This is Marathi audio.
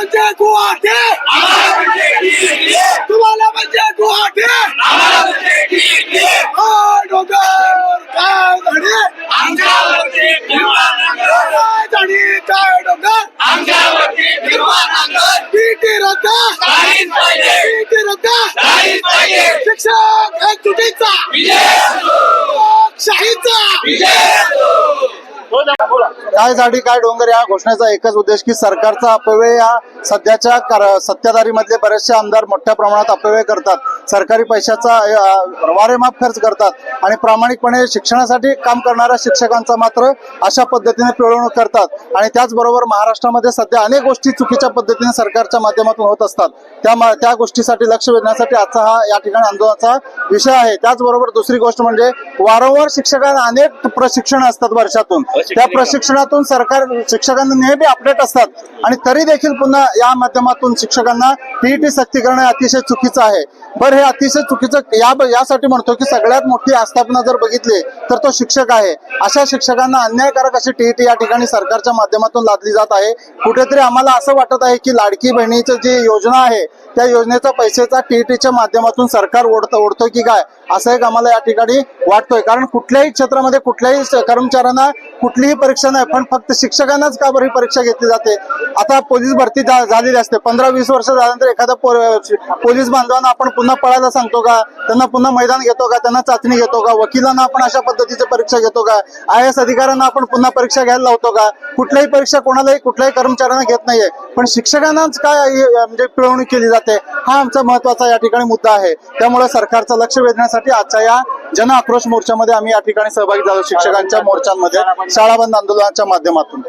म्हणजे गुवाहाटी. तुम्हाला म्हणजे गुवाहाटी. काय डोंगर काय धडी काय धडी काय डोंगर. पीटी रद्द. पीटी रद्द. शिक्षक हे चुकीचा. शाहीचा. काय झाडी काय डोंगर या घोषणेचा एकच उद्देश की सरकारचा अपव्यय या सध्याच्या सत्ताधारीमधले बरेचसे आमदार मोठ्या प्रमाणात अपव्यय करतात. सरकारी पैशाचा वारेमाप खर्च करतात आणि प्रामाणिकपणे शिक्षणासाठी काम करणाऱ्या शिक्षकांचा मात्र अशा पद्धतीने पिळवणूक करतात. आणि त्याचबरोबर महाराष्ट्रामध्ये सध्या अनेक गोष्टी चुकीच्या पद्धतीने सरकारच्या माध्यमातून होत असतात. त्या त्या गोष्टीसाठी लक्ष वेधण्यासाठी आजचा हा या ठिकाणी आंदोलनाचा विषय आहे. त्याचबरोबर दुसरी गोष्ट म्हणजे वारंवार शिक्षकांना अनेक प्रशिक्षण असतात वर्षातून. त्या प्रशिक्षणातून सरकार शिक्षकांना नेहमी अपडेट असतात. आणि तरी देखील पुन्हा या माध्यमातून शिक्षकांना पीईटी सक्ती हे अतिशय चुकीचं आहे. बरं हे अतिशय चुकीचं या यासाठी म्हणतो की सगळ्यात मोठी आस्थापना जर बघितली तर तो शिक्षक आहे. अशा शिक्षकांना अन्यायकारक अशी टीईटी या ठिकाणी सरकारच्या माध्यमातून लादली जात आहे. कुठेतरी आम्हाला असं वाटत आहे की लाडकी बहिणीची जी योजना आहे त्या योजनेचा पैसेचा टीईटीच्या माध्यमातून सरकार ओढतं ओढतोय की काय? असं एक आम्हाला या ठिकाणी वाटतोय. कारण कुठल्याही क्षेत्रामध्ये कुठल्याही कर्मचाऱ्यांना कुठलीही परीक्षा नाही पण फक्त शिक्षकांनाच का बरी परीक्षा घेतली जाते? आता पोलीस भरती झालेली असते. पंधरा वीस वर्ष झाल्यानंतर एखाद्या पोलीस बांधवांना आपण पुन्हा पळायला सांगतो का? त्यांना पुन्हा मैदान घेतो का? त्यांना चाचणी घेतो का? वकिलांना आपण अशा पद्धतीची परीक्षा घेतो का? आय एस अधिकाऱ्यांना आपण पुन्हा परीक्षा घ्यायला लावतो का? कुठल्याही परीक्षा कोणालाही कुठल्याही कर्मचाऱ्यांना घेत नाहीये. पण शिक्षकांनाच काय म्हणजे पिळवणूक केली जाते हा आमचा महत्त्वाचा या ठिकाणी मुद्दा आहे. त्यामुळे सरकारचं लक्ष वेधण्यासाठी आजच्या या जन आक्रोश मोर्चामध्ये आम्ही या ठिकाणी सहभागी झालो शिक्षकांच्या मोर्चांमध्ये शाळा बंद आंदोलनाच्या माध्यमातून.